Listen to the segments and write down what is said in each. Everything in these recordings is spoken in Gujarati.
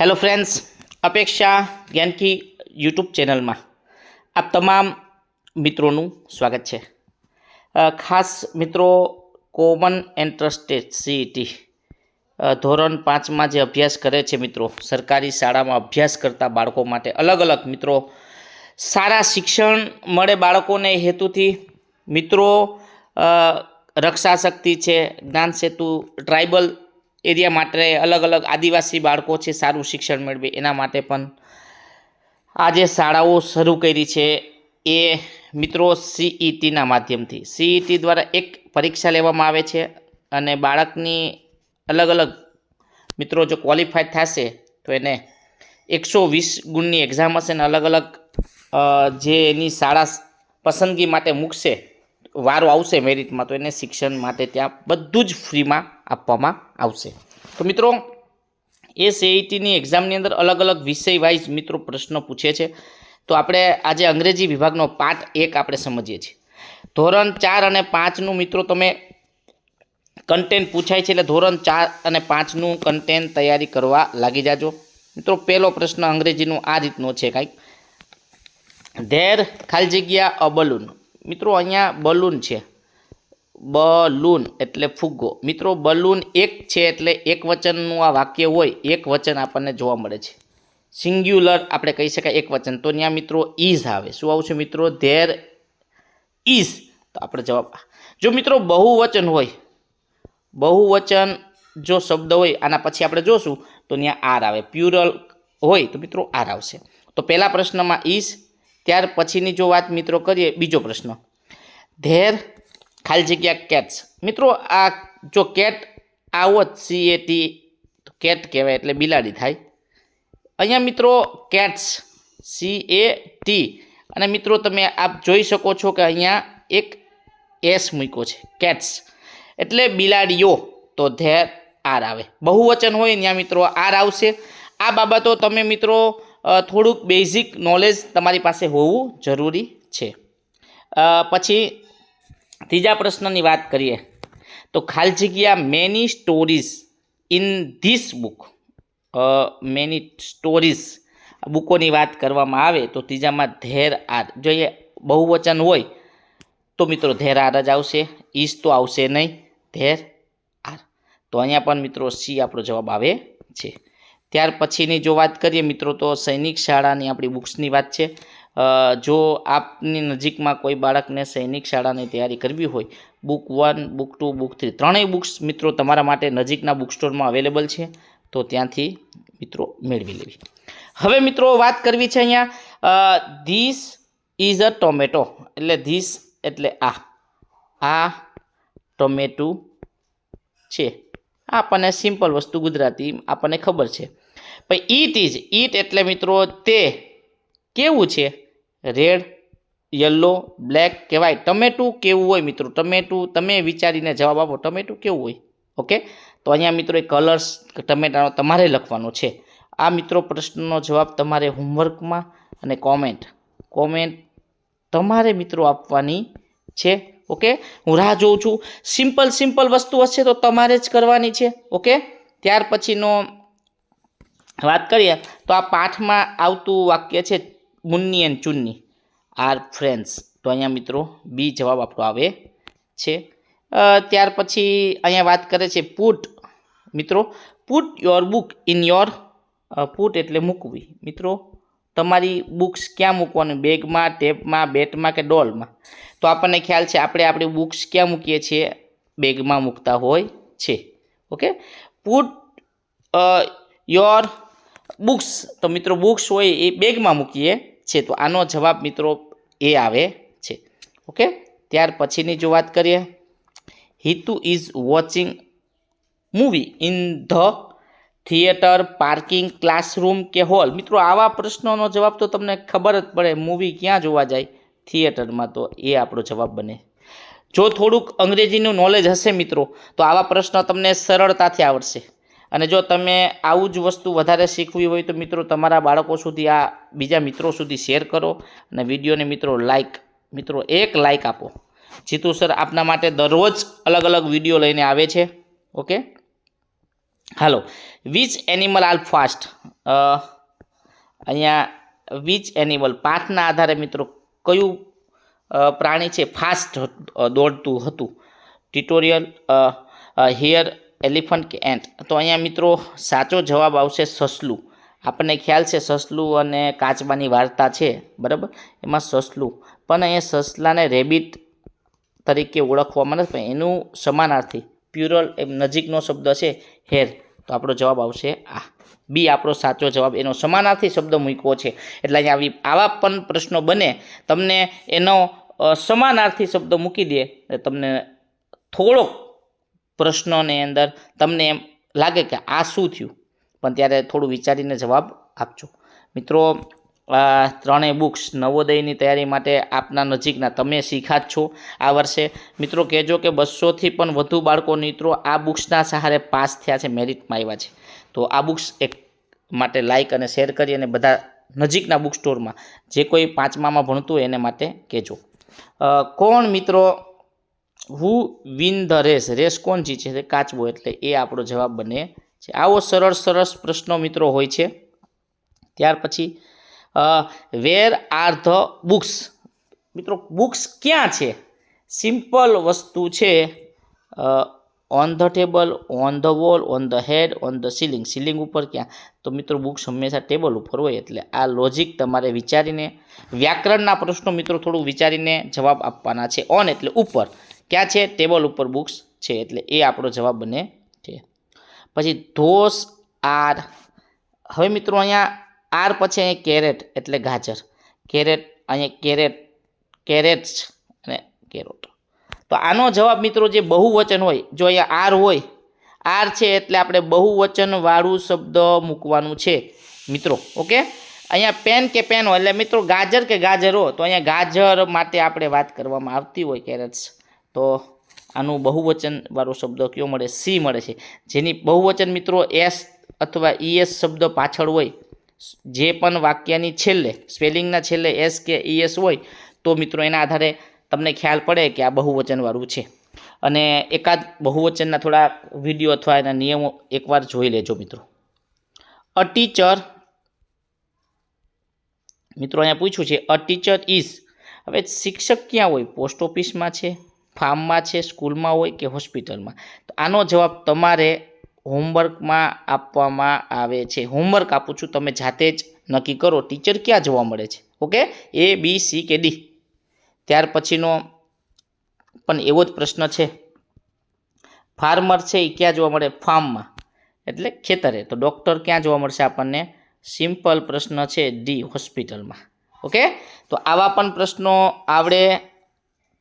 હેલો ફ્રેન્ડ્સ અપેક્ષા જ્ઞાનકી યુટ્યુબ ચેનલમાં આપ તમામ મિત્રોનું સ્વાગત છે. ખાસ મિત્રો કોમન એન્ટ્રન્સ ટેસ્ટ સીઈટી ધોરણ પાંચમાં જે અભ્યાસ કરે છે મિત્રો, સરકારી શાળામાં અભ્યાસ કરતા બાળકો માટે અલગ અલગ મિત્રો, સારા શિક્ષણ મળે બાળકોને હેતુથી, મિત્રો રક્ષાશક્તિ રક્ષા શક્તિ છે, જ્ઞાન સેતુ ટ્રાઇબલ એરિયા માટે અલગ અલગ આદિવાસી બાળકો છે, સારું શિક્ષણ મેળવે, એના માટે પણ આ જે શાળાઓ શરૂ કરી છે. એ મિત્રો સીઈટીના માધ્યમથી. સીઈટી દ્વારા એક પરીક્ષા લેવામાં આવે છે અને બાળકની અલગ અલગ મિત્રો જો ક્વોલિફાય થશે, તો એને એકસો વીસ ગુણની એક્ઝામ હશે અને અલગ અલગ જે એની શાળા પસંદગી માટે મૂકશે વારો આવશે મેરિટમાં, તો એને શિક્ષણ માટે ત્યાં બધું જ ફ્રીમાં આપવામાં આવશે. તો મિત્રો એ સીઈટીની એક્ઝામની અંદર અલગ અલગ વિષય વાઇઝ મિત્રો પ્રશ્નો પૂછે છે. તો આપણે આજે અંગ્રેજી વિભાગનો પાઠ એક આપણે સમજીએ છીએ. ધોરણ ચાર અને પાંચનું મિત્રો તમે કન્ટેન્ટ પૂછાય છે એટલે ધોરણ ચાર અને પાંચનું કન્ટેન્ટ તૈયારી કરવા લાગી જાજો. મિત્રો, પહેલો પ્રશ્ન અંગ્રેજીનું આ રીતનો છે કાંઈક. ધેર ખાલી જગ્યા અ બલૂન મિત્રો, અહીંયા બલૂન છે. બલૂન એટલે ફુગ્ગો. મિત્રો, બલૂન એક છે એટલે એક વચનનું આ વાક્ય હોય, એક વચન આપણને જોવા મળે છે. સિંગ્યુલર આપણે કહી શકાય એક વચન. તો ત્યાં મિત્રો ઇઝ આવે. શું આવશે મિત્રો? ધેર ઇઝ તો આપણે જવાબ જો મિત્રો, બહુવચન હોય, બહુવચન જો શબ્દ હોય, આના પછી આપણે જોશું, તો ત્યાં આર આવે. પ્યુરલ હોય, તો મિત્રો આર આવશે. તો પહેલા પ્રશ્નમાં ઇઝ ત્યાર પછીની જો વાત મિત્રો કરીએ, બીજો પ્રશ્ન. ધેર ખાલી જગ્યા કેટ્સ મિત્રો, આ જો કેટ આવો જ સી એ ટી કેટ કહેવાય એટલે બિલાડી થાય. અહીંયા મિત્રો કેટ્સ સી એ ટી અને મિત્રો, તમે આપ જોઈ શકો છો કે અહીંયા એક એસ મૂક્યો છે કેટ્સ એટલે બિલાડીઓ, તો ધેર આર આવે. બહુવચન હોય ત્યાં મિત્રો આર આવશે. આ બાબતો તમે મિત્રો થોડુંક બેઝિક નોલેજ તમારી પાસે હોવું જરૂરી છે. પછી ત્રીજા પ્રશ્નની વાત કરીએ તો ખાલી જગ્યા many stories in this book many stories બુકોની વાત કરવામાં આવે તો ત્રીજામાં ધેર આર જો એ બહુવચન હોય તો મિત્રો ધેર આર જ આવશે ઈસ તો આવશે નહીં ધેર આર તો અહીંયા પણ મિત્રો સી આપણો જવાબ આવે છે. ત્યાર પછીની જો વાત કરીએ મિત્રો, તો સૈનિક શાળાની આપણી બુક્સની વાત છે. જો આપની નજીકમાં કોઈ બાળકને સૈનિક શાળાની તૈયારી કરવી હોય book one book two book three ત્રણેય બુક્સ મિત્રો તમારા માટે નજીકના બુક સ્ટોરમાં અવેલેબલ છે, તો ત્યાંથી મિત્રો મેળવી લેવી. હવે મિત્રો વાત કરવી છે અહીંયા ધીસ ઇઝ અ ટોમેટો એટલે ધીસ એટલે આ. આ ટોમેટું છે. આપણને સિમ્પલ વસ્તુ ગુજરાતી આપણને ખબર છે. પછી ઈટ ઇઝ ઈટ એટલે મિત્રો તે કેવું છે? રેડ, યલો, બ્લેક કહેવાય. ટમેટું કેવું હોય મિત્રો? ટમેટું તમે વિચારીને જવાબ આપો. ટમેટું કેવું હોય? ઓકે? તો અહીંયા મિત્રો એ કલર્સ ટમેટાનો તમારે લખવાનો છે. આ મિત્રો પ્રશ્નનો જવાબ તમારે હોમવર્કમાં અને કોમેન્ટ કોમેન્ટ તમારે મિત્રો આપવાની છે. ઓકે? હું રાહ જોઉં છું. સિમ્પલ સિમ્પલ વસ્તુ હશે તો તમારે જ કરવાની છે. ઓકે? ત્યાર પછીનો વાત કરીએ તો આ પાઠમાં આવતું વાક્ય છે Munni and Chunni are friends તો અહીંયા મિત્રો બી જવાબ આપણો આવે છે. ત્યાર પછી અહીંયા વાત કરે છે પુટ મિત્રો put your book in your put એટલે મૂકવી. મિત્રો, તમારી બુક્સ ક્યાં મૂકવાની? બેગમાં, ટેપમાં, બેટમાં કે ડોલમાં? તો આપણને ખ્યાલ છે આપણે આપણી બુક્સ ક્યાં મૂકીએ છીએ? બેગમાં મૂકતા હોય છે. ઓકે? પુટ યોર બુક્સ, તો મિત્રો બુક્સ હોય એ બેગમાં મૂકીએ છે, તો આનો જવાબ મિત્રો એ આવે છે. ઓકે? ત્યાર પછીની જો વાત કરીએ, Hitu is watching movie in the theater, parking, classroom કે હોલ? મિત્રો આવા પ્રશ્નોનો જવાબ તો તમને ખબર જ પડે, મૂવી ક્યાં જોવા જાય થિયેટરમાં, તો એ આપણો જવાબ બને. જો થોડુંક અંગ્રેજીનું નોલેજ હશે મિત્રો, તો આવા પ્રશ્નો તમને સરળતાથી આવડશે. અને જો તમે આવું જ વસ્તુ વધારે શીખવી હોય તો મિત્રો તમારા બાળકો સુધી આ બીજા મિત્રો સુધી શેર કરો અને વિડીયોને મિત્રો લાઈક મિત્રો એક લાઈક આપો. જીતુ સર આપના માટે દરરોજ અલગ અલગ વીડિયો લઈને આવે છે. Okay? Hello. Which animal are fast અહીંયા વિચ એનિમલ પાઠના આધારે મિત્રો કયું પ્રાણી છે? ફાસ્ટ દોડતું હતું. ટ્યુટોરિયલ હિયર એલિફન્ટ કે એન્ટ. તો અહીંયા મિત્રો સાચો જવાબ આવશે સસલું. આપણને ખ્યાલ છે સસલું અને કાચબાની વાર્તા છે, બરાબર? એમાં સસલું. પણ અહીંયા સસલાને રેબિટ તરીકે ઓળખવામાં નથી, પણ એનું સમાનાર્થી, પ્યુરલ એમ નજીકનો શબ્દ છે, હેર. તો આપણો જવાબ આવશે આ. બી આપણો સાચો જવાબ. એનો સમાનાર્થી શબ્દ મૂક્યો છે. એટલે અહીંયા આવી પણ પ્રશ્નો બને. તમને એનો સમાનાર્થી શબ્દ મૂકી દે તમને થોડોક પ્રશ્નોની અંદર તમને એમ લાગે કે આ શું થયું? પણ ત્યારે થોડું વિચારીને જવાબ આપજો. મિત્રો ત્રણેય બુક્સ નવોદયની તૈયારી માટે આપના નજીકના તમે શીખા જ છો આ વર્ષે. મિત્રો, કહેજો કે બસોથી પણ વધુ બાળકો મિત્રો આ બુક્સના સહારે પાસ થયા છે, મેરિટમાં આવ્યા છે. તો આ બુક્સ એક માટે લાઇક અને શેર કરી અને બધા નજીકના બુક સ્ટોરમાં જે કોઈ પાંચમામાં ભણતું હોય એને માટે કહેજો. કોણ મિત્રો who win the race race કોણ જીતે છે કાચબો એટલે એ આપણો જવાબ બને છે. આવો સરળ સરસ પ્રશ્નો મિત્રો હોય છે. ત્યાર પછી વેર આર ધ બુક્સ મિત્રો બુક્સ ક્યાં છે? સિમ્પલ વસ્તુ છે on the table on the wall on the head on the ceiling ceiling ઉપર ક્યાં? તો મિત્રો બુક્સ હંમેશા ટેબલ ઉપર હોય એટલે આ લોજિક તમારે વિચારીને, વ્યાકરણના પ્રશ્નો મિત્રો થોડું વિચારીને જવાબ આપવાના છે. ઓન એટલે ઉપર. ક્યાં છે? ટેબલ ઉપર બુક્સ છે, એટલે એ આપણો જવાબ બને છે. પછી ધોસ આર. હવે મિત્રો અહીંયા આર પછી અહીંયા કેરેટ, એટલે ગાજર. કેરેટ, અહીંયા કેરેટ, કેરેટ્સ અને કેરોટ. તો આનો જવાબ મિત્રો જે બહુવચન હોય, જો અહીંયા આર હોય, આર છે એટલે આપણે બહુવચનવાળું શબ્દ મૂકવાનું છે. મિત્રો, ઓકે? અહીંયા પેન કે પેન હોય એટલે મિત્રો ગાજર કે ગાજરો તો અહીંયા ગાજર માટે આપણે વાત કરવામાં આવતી હોય, કેરેટ્સ. તો આનું બહુવચનવાળો શબ્દ કયો મળે? સી મળે છે. જેની બહુવચન મિત્રો એસ અથવા ઈએસ શબ્દ પાછળ હોય, જે પણ વાક્યની છેલ્લે, સ્પેલિંગના છેલ્લે એસ કે ઈએસ હોય, તો મિત્રો એના આધારે તમને ખ્યાલ પડે કે આ બહુવચનવાળું છે. અને એકાદ બહુવચનના થોડા વીડિયો અથવા એના નિયમો એકવાર જોઈ લેજો મિત્રો. અ ટીચર, મિત્રો અહીંયા પૂછ્યું છે, અ ટીચર ઇઝ. હવે શિક્ષક ક્યાં હોય? પોસ્ટ ઓફિસમાં છે? ફાર્મમાં છે, સ્કૂલમાં હોય કે હોસ્પિટલમાં? તો આનો જવાબ તમારે હોમવર્કમાં આપવામાં આવે છે. હોમવર્ક આપું છું, તમે જાતે જ નક્કી કરો, ટીચર ક્યાં જોવા મળે છે? ઓકે? એ બી સી કે ડી ત્યાર પછીનો પણ એવો જ પ્રશ્ન છે. ફાર્મર છે એ ક્યાં જોવા મળે? ફાર્મમાં. એટલે ખેતરે. તો ડૉક્ટર ક્યાં જોવા મળશે આપણને? સિમ્પલ પ્રશ્ન છે ડી હોસ્પિટલમાં. ઓકે? તો આવા પણ પ્રશ્નો આવડે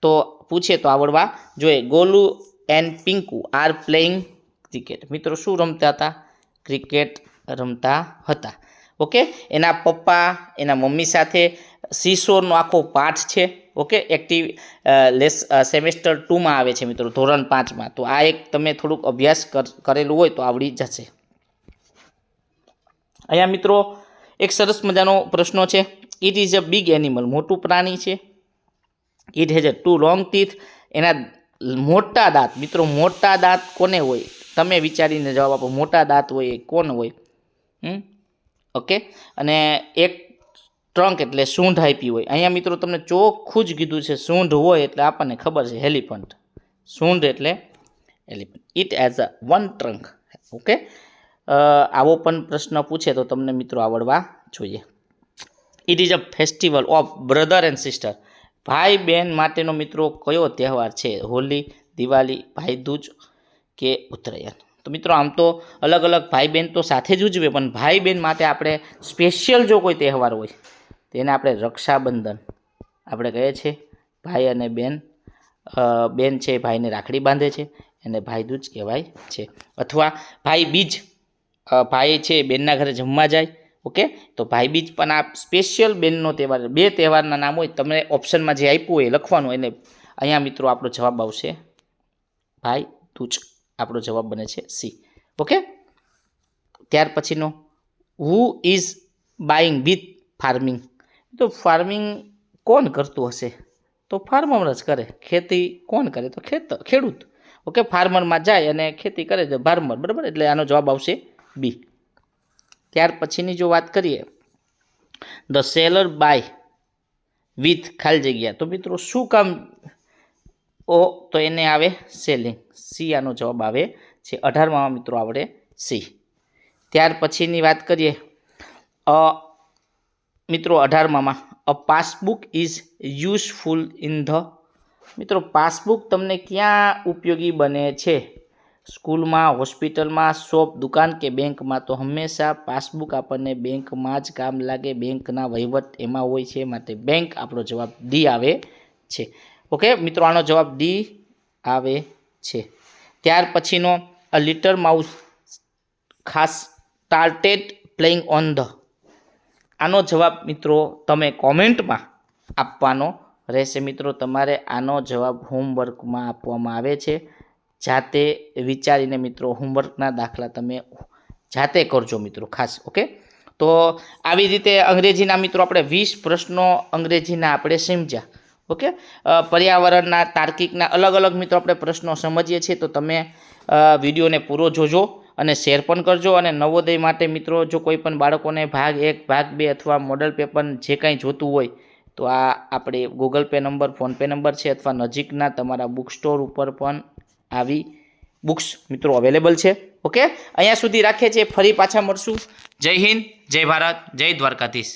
તો પૂછે તો આવડવા. જોઈએ, Golu and Pinku are playing cricket. મિત્રો, શું રમતા હતા? ક્રિકેટ રમતા હતા. ઓકે? એના પપ્પા, એના મમ્મી સાથે શિશોરનો આખો પાઠ છે. ઓકે? એક્ટિવ લેસ સેમેસ્ટર ટુમાં આવે છે મિત્રો, ધોરણ પાંચમાં. તો આ એક તમે થોડુંક અભ્યાસ કર- કરેલું હોય તો આવડી જશે. અહીંયા મિત્રો, એક સરસ મજાનો પ્રશ્ન છે. It is a big animal મોટું પ્રાણી છે. It has a two long teeth એના મોટા દાંત, મિત્રો, મોટા દાંત કોને હોય? તમે વિચારીને જવાબ આપો, મોટા દાંત હોય એ કોણ હોય? ઓકે? અને એક ટ્રંક એટલે સૂંઢ આપી હોય. અહીંયા, મિત્રો, તમને ચોખ્ખું જ કીધું છે, સૂંઢ હોય એટલે આપણને ખબર છે હેલિફન્ટ સૂંઢ એટલે elephant. It has a one trunk okay? આવો પણ પ્રશ્ન પૂછે તો તમને, મિત્રો, આવડવા જોઈએ. It is a festival of brother and sister ભાઈ બહેન માટેનો મિત્રો કયો તહેવાર છે? હોલી, દિવાળી, ભાઈદૂજ કે ઉત્તરાયણ? તો મિત્રો, આમ તો અલગ અલગ ભાઈ બહેન તો સાથે જ ઉજવે, પણ ભાઈ બહેન માટે આપણે સ્પેશિયલ જો કોઈ તહેવાર હોય તેને આપણે રક્ષાબંધન. આપણે કહીએ છીએ, ભાઈ અને બેન બેન છે ભાઈને રાખડી બાંધે છે, એને ભાઈદૂજ કહેવાય છે. અથવા ભાઈ બીજ ભાઈ છે બેનના ઘરે જમવા જાય ઓકે? તો ભાઈ બીજ પણ આ સ્પેશિયલ બેનનો તહેવાર બે તહેવારના નામ હોય, તમને ઓપ્શનમાં જે આપ્યું હોય લખવાનું એને અહીંયા મિત્રો આપણો જવાબ આવશે. ભાઈ તુચ આપણો જવાબ બને છે સી ઓકે? ત્યાર પછીનો who is buying with farming તો ફાર્મિંગ કોણ કરતું હશે? તો ફાર્મર જ કરે. ખેતી કોણ કરે? તો ખેત, ખેડૂત. ઓકે? ફાર્મરમાં જાય અને ખેતી કરે તો ફાર્મર બરાબર? એટલે આનો જવાબ આવશે બી ત્યાર પછીની જો વાત કરીએ ધ સેલર બાય વિથ ખાલી જગ્યા. તો મિત્રો શું કામ ઓ, તો એને આવે સેલિંગ સી આનો જવાબ આવે છે અઢારમાં. મિત્રો આવડે સી. ત્યાર પછીની વાત કરીએ, અ, મિત્રો અઢારમાં a passbook is useful in the મિત્રો પાસબુક તમને ક્યાં ઉપયોગી બને છે? સ્કૂલમાં, હોસ્પિટલમાં, શોપ, દુકાન કે બેંકમાં તો હંમેશા પાસબુક આપણને બેંકમાં જ કામ લાગે, બેંકના વહીવટ એમાં હોય છે માટે બેંક આપણો જવાબ ડી આવે છે. ઓકે, મિત્રો, આનો જવાબ ડી આવે છે. ત્યાર પછીનો, a little mouse has started playing on the. આનો જવાબ, મિત્રો, તમે કોમેન્ટમાં આપવાનો રહેશે. મિત્રો, તમારે આનો જવાબ હોમવર્કમાં આપવામાં આવે છે. જાતે વિચારીને મિત્રો હોમવર્કના દાખલા તમે જાતે કરજો મિત્રો ખાસ ઓકે તો આવી રીતે અંગ્રેજીના મિત્રો આપણે વીસ પ્રશ્નો અંગ્રેજીના આપણે સમજ્યા ઓકે પર્યાવરણના, તાર્કિકના અલગ અલગ મિત્રો આપણે પ્રશ્નો સમજીએ છીએ, તો તમે વિડીયોને પૂરો જોજો અને શેર પણ કરજો અને નવોદય માટે મિત્રો જો કોઈ પણ બાળકોને ભાગ એક, ભાગ બે અથવા મોડલ પેપર જે કાંઈ જોતું હોય, તો આ આપણે Google Pay number PhonePe number છે અથવા નજીકના તમારા બુક સ્ટોર ઉપર પણ આવી બુક્સ મિત્રો અવેલેબલ છે. ઓકે અહીંયા સુધી રાખીએ છીએ. ફરી પાછા મળશું. જય હિન્દ, જય ભારત, જય દ્વારકાધીશ.